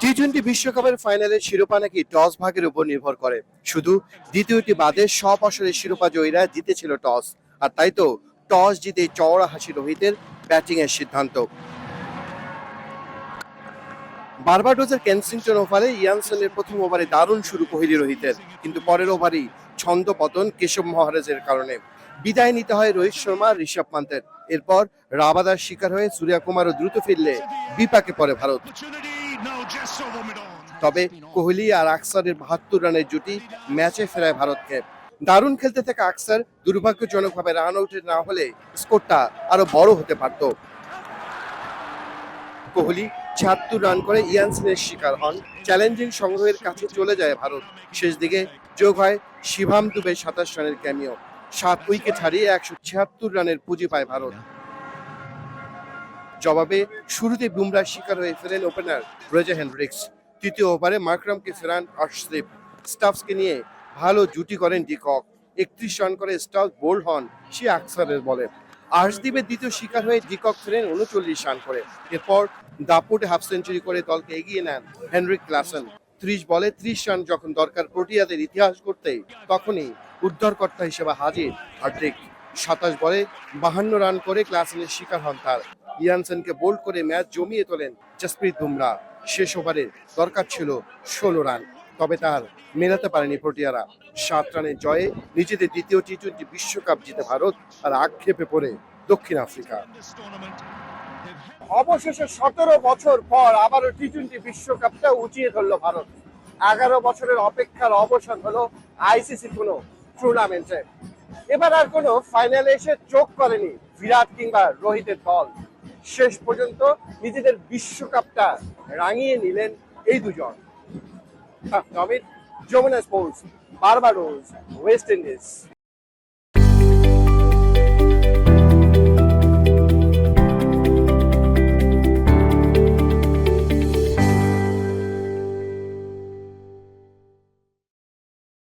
T twenty বিশ্বকাপের ফাইনালের শিরোপা নাকি টস ভাগের উপর নির্ভর করে। শুধু দ্বিতীয়টি বাদে সব শিরোপা জয়ীরা জিতেছিল টস। আর তাই তো টস জিতে চওড়া হাসি রোহিতের সিদ্ধান্ত। বার্বাডোজের কেনসিংটন ওভারে ইয়ানসনের প্রথম ওভারে দারুণ শুরু কোহলি রোহিতের। কিন্তু পরের ওভারই ছন্দ পতন কেশব মহারাজের কারণে। বিদায় নিতে হয় রোহিত শর্মা, ঋষভ পান্তের। এরপর রাবাদার শিকার হয়ে সূর্যা কুমারও দ্রুত ফিরলে বিপাকে পড়ে ভারত. তবে কোহলি আর আকসারের বাহাত্তর রানের জুটি ম্যাচে ফেরায় ভারতকে। দারুণ খেলতে থাকা আকসার দুর্ভাগ্যজনকভাবে রান আউটের না হলে স্কোরটা আরও বড় হতে পারত। কোহলি ছিয়াত্তর রান করে ইয়ানসেনের শিকার হন। চ্যালেঞ্জিং সংগ্রহের কাছে চলে যায় ভারত। শেষ দিকে যোগ হয় শিভাম দুবে সাতাশ রানের ক্যামিও। সাত উইকেট হারিয়ে একশো ছিয়াত্তর রানের পুঁজি পায় ভারত। জবাবে শুরুতে বুমরার শিকার হয়ে ফেলেন ওপেনার রেজা হেনরিক্স। তৃতীয় ওভারে মাকরামকে ফেরান আর্শদীপ স্টাফসকে নিয়ে ভালো জুটি করেন ডিকক। একত্রিশ রান করে স্টাফ বোল্ড হন সে আকসারের বলে। আর্শদীপের দ্বিতীয় শিকার হয়ে ডিকক ফেরেন উনচল্লিশ রান করে। এরপর দাপুটে হাফ সেঞ্চুরি করে দলকে এগিয়ে নেন হেনরিক ক্লাসন। ত্রিশ বলে ত্রিশ রান যখন দরকার প্রোটিয়াদের ইতিহাস করতে তখনই উদ্ধারকর্তা হিসেবে হাজির। হার্দিক সাতাশ বলে বাহান্ন রান করে ক্লাসেনের শিকার হন তার। ইয়ানসেনকে বোল্ড করে ম্যাচ জমিয়ে তোলেন জসপ্রীত বুমরা। শেষ ওভারে দরকার ছিল ষোলো রান, তবে তার মেলাতে পারেনি প্রোটিয়ারা সাত রানের জয়ে নিজেদের দ্বিতীয় টি টোয়েন্টি বিশ্বকাপ জিতে ভারত আর আক্ষেপে পড়ে দক্ষিণ আফ্রিকা। অবশেষে সতেরো বছর পর আবারও টি টোয়েন্টি বিশ্বকাপটা উঁচিয়ে ধরলো ভারত। এগারো বছরের অপেক্ষার অবসান হলো আইসিসি কোনো টুর্নামেন্টে। এবার আর কোনো ফাইনালে এসে চোখ করেনি বিরাট কিংবা রোহিতের দল। শেষ পর্যন্ত নিজেদের বিশ্বকাপটা রাঙিয়ে নিলেন এই দুজন। Amit Jamuna sports Barbados West Indies